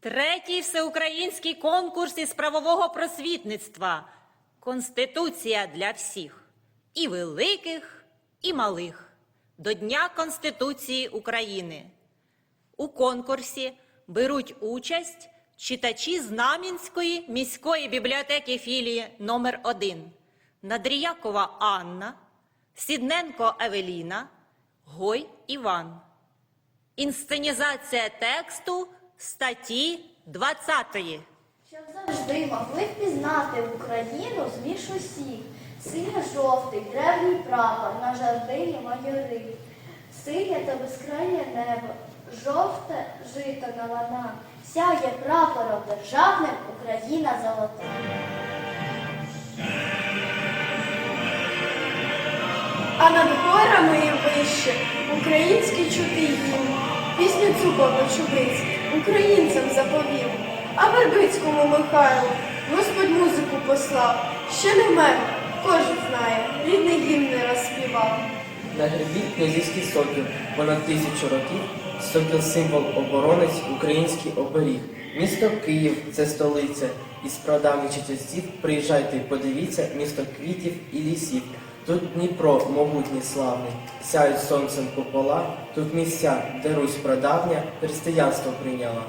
Третій всеукраїнський конкурс із правового просвітництва. Конституція для всіх, і великих, і малих. До Дня Конституції України. У конкурсі беруть участь читачі Знам'янської міської бібліотеки філії номер 1 Надріякова Анна, Сідненко Евеліна, Гой Іван. Інсценізація тексту статті 20. Щоб завжди могли впізнати Україну з між усіх. Синьо-жовтий древній прапор на жардині майори. Синє та безкрайнє небо, жовте жито на ланах. Сяє прапором державним Україна золота. А над горами і вище український чути гімн. Пісню цю Чубиць українцям заповів. А Вербицькому Михайлу Господь музику послав. Ще не вмер, кожен знає, рідний гімн не розспівав. На грибі князівський сокіл понад тисячу років. Сокіл символ оборонець, український оберіг. Місто Київ це столиця. Із прадавніх часів приїжджайте і подивіться місто квітів і лісів. Тут Дніпро, могутній славний, сяють сонцем купола, тут місця, де Русь прадавня християнство прийняла.